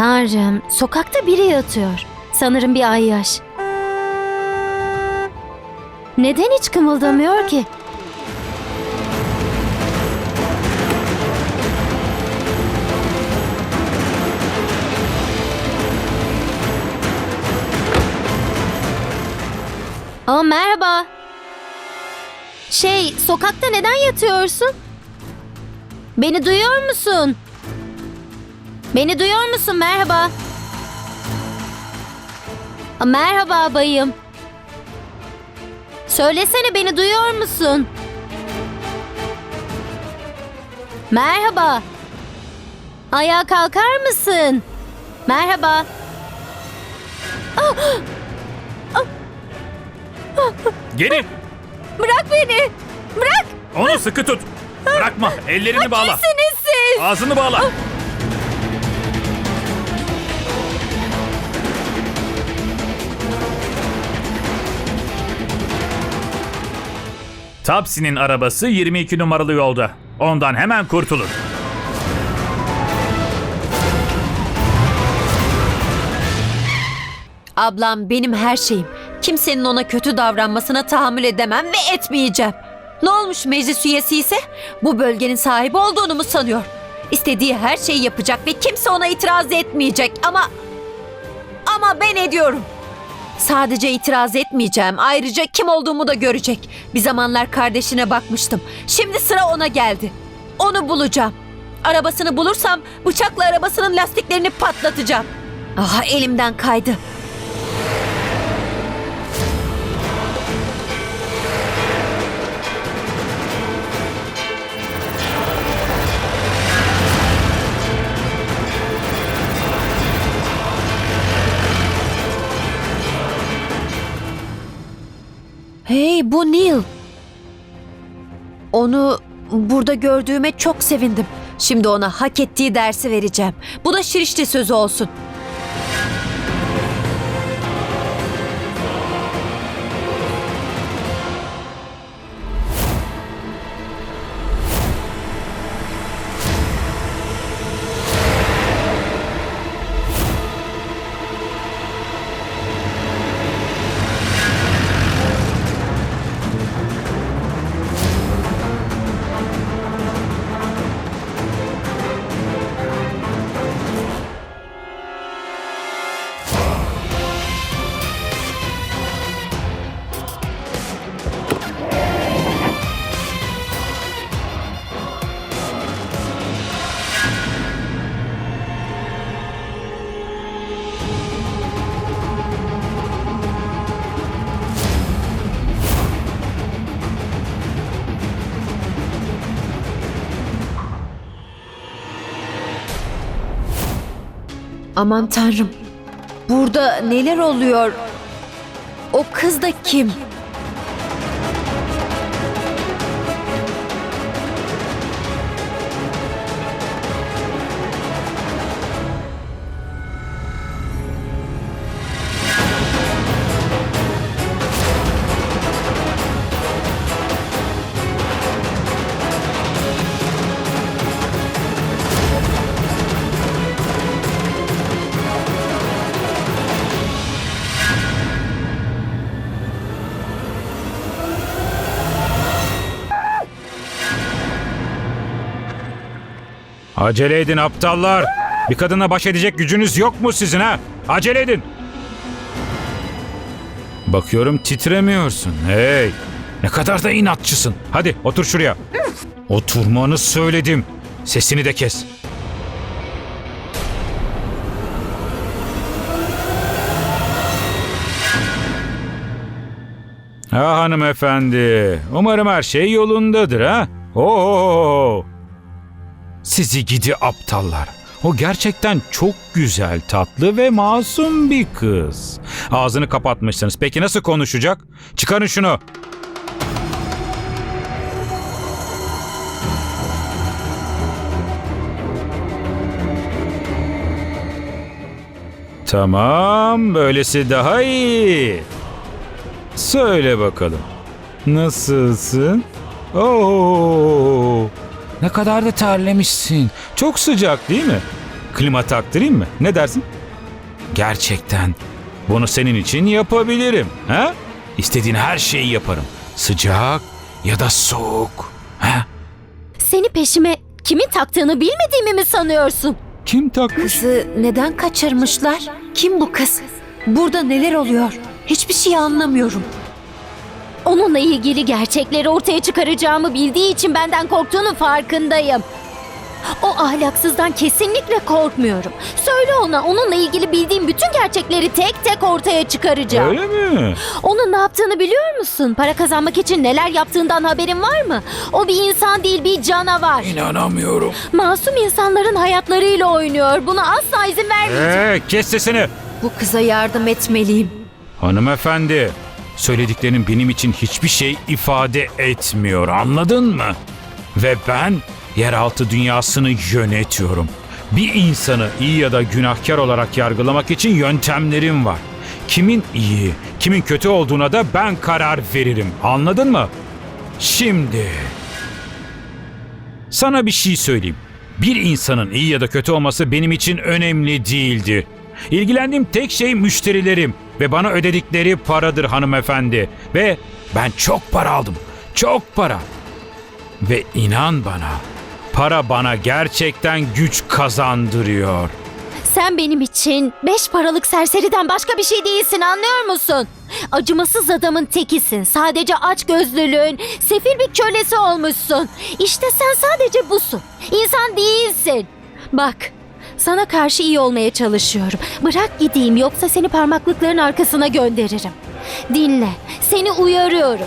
Tanrım, sokakta biri yatıyor. Sanırım bir ayyaş. Neden hiç kımıldamıyor ki? Aa, merhaba. Şey, sokakta neden yatıyorsun? Beni duyuyor musun? Beni duyuyor musun? Merhaba. Merhaba bayım. Söylesene beni duyuyor musun? Merhaba. Ayağa kalkar mısın? Merhaba. Geri. Bırak beni. Bırak. Onu sıkı tut. Bırakma. Ellerini bağla. Kimsiniz siz? Ağzını bağla. Tapsi'nin arabası 22 numaralı yolda. Ondan hemen kurtulun. Ablam benim her şeyim. Kimsenin ona kötü davranmasına tahammül edemem ve etmeyeceğim. Ne olmuş meclis üyesi ise? Bu bölgenin sahibi olduğunu mu sanıyor? İstediği her şeyi yapacak ve kimse ona itiraz etmeyecek ama... Ama ben ediyorum. Sadece itiraz etmeyeceğim. Ayrıca kim olduğumu da görecek. Bir zamanlar kardeşine bakmıştım. Şimdi sıra ona geldi. Onu bulacağım. Arabasını bulursam bıçakla arabasının lastiklerini patlatacağım. Aha elimden kaydı. Bu Neil. Onu burada gördüğüme çok sevindim. Şimdi ona hak ettiği dersi vereceğim. Bu da şirişte sözü olsun. Aman tanrım. Burada neler oluyor? O kız da kim? Acele edin aptallar. Bir kadına baş edecek gücünüz yok mu sizin ha? Acele edin. Bakıyorum titremiyorsun. Hey. Ne kadar da inatçısın. Hadi otur şuraya. Oturmanı söyledim. Sesini de kes. Ha hanımefendi. Umarım her şey yolundadır ha. Oo. Sizi gidi aptallar. O gerçekten çok güzel, tatlı ve masum bir kız. Ağzını kapatmışsınız. Peki nasıl konuşacak? Çıkarın şunu. Tamam, böylesi daha iyi. Söyle bakalım. Nasılsın? Oo! Ne kadar da terlemişsin. Çok sıcak değil mi? klima taktırayım mı? Ne dersin? Gerçekten bunu senin için yapabilirim. Ha? İstediğin her şeyi yaparım. Sıcak ya da soğuk. Ha? Seni peşime kimin taktığını bilmediğimi mi sanıyorsun? Kim takmış? Kızı neden kaçırmışlar? Kim bu kız? Burada neler oluyor? Hiçbir şey anlamıyorum. Onunla ilgili gerçekleri ortaya çıkaracağımı bildiği için benden korktuğunun farkındayım. O ahlaksızdan kesinlikle korkmuyorum. Söyle ona onunla ilgili bildiğim bütün gerçekleri tek tek ortaya çıkaracağım. Öyle mi? Onun ne yaptığını biliyor musun? Para kazanmak için neler yaptığından haberin var mı? O bir insan değil bir canavar. İnanamıyorum. Masum insanların hayatlarıyla oynuyor. Buna asla izin vermeyeceğim. Ee, kes sesini. Bu kıza yardım etmeliyim. Hanımefendi, söylediklerin benim için hiçbir şey ifade etmiyor. Anladın mı? Ve ben yeraltı dünyasını yönetiyorum. Bir insanı iyi ya da günahkar olarak yargılamak için yöntemlerim var. Kimin iyi, kimin kötü olduğuna da ben karar veririm. Anladın mı? Şimdi sana bir şey söyleyeyim. Bir insanın iyi ya da kötü olması benim için önemli değildi. İlgilendiğim tek şey müşterilerim ve bana ödedikleri paradır hanımefendi. Ve ben çok para aldım. Çok para. Ve inan bana, para bana gerçekten güç kazandırıyor. Sen benim için beş paralık serseriden başka bir şey değilsin anlıyor musun? Acımasız adamın tekisin. Sadece aç gözlülüğün, sefil bir kölesi olmuşsun. İşte sen sadece busun. İnsan değilsin. Bak, sana karşı iyi olmaya çalışıyorum. Bırak gideyim yoksa seni parmaklıkların arkasına gönderirim. Dinle, seni uyarıyorum.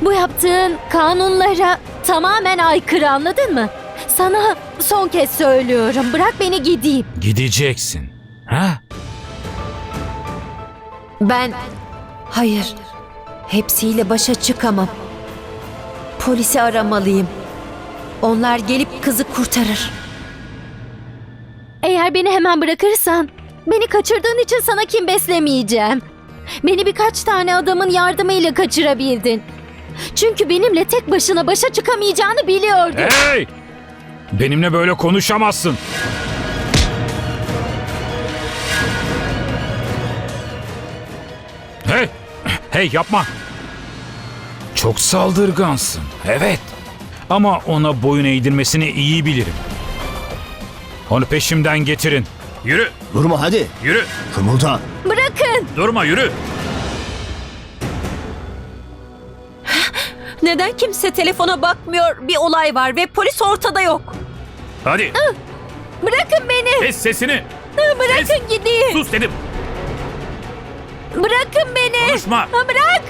Bu yaptığın kanunlara tamamen aykırı anladın mı? Sana son kez söylüyorum. Bırak beni gideyim. Gideceksin. Ha? Ben... Hayır. Hepsiyle başa çıkamam. Polisi aramalıyım. Onlar gelip kızı kurtarır. Eğer beni hemen bırakırsan, beni kaçırdığın için sana kim beslemeyeceğim. Beni birkaç tane adamın yardımıyla kaçırabildin. Çünkü benimle tek başına başa çıkamayacağını biliyordum. Hey! Benimle böyle konuşamazsın. Hey! Hey yapma! Çok saldırgansın. Evet. Ama ona boyun eğdirmesini iyi bilirim. Onu peşimden getirin. Yürü, Durma hadi. yürü. Kımılda. Bırakın! Durma, yürü. Neden kimse telefona bakmıyor? Bir olay var ve polis ortada yok. Hadi. Bırakın beni! Kes sesini. Bırakın gideyim! Sus dedim. Bırakın beni! Konuşma. Bırak!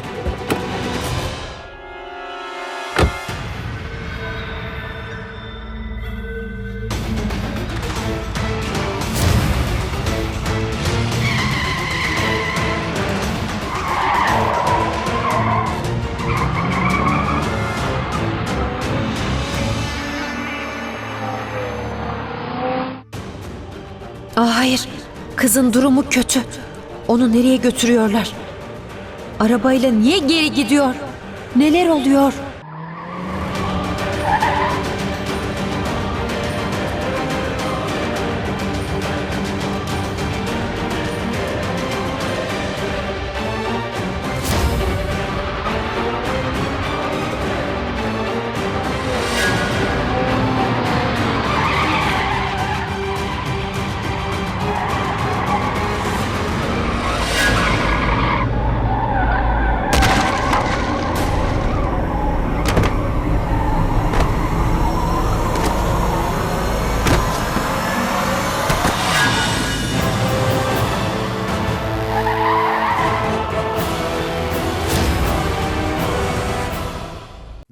Hayır. Kızın durumu kötü. Onu nereye götürüyorlar? Arabayla niye geri gidiyor? Neler oluyor?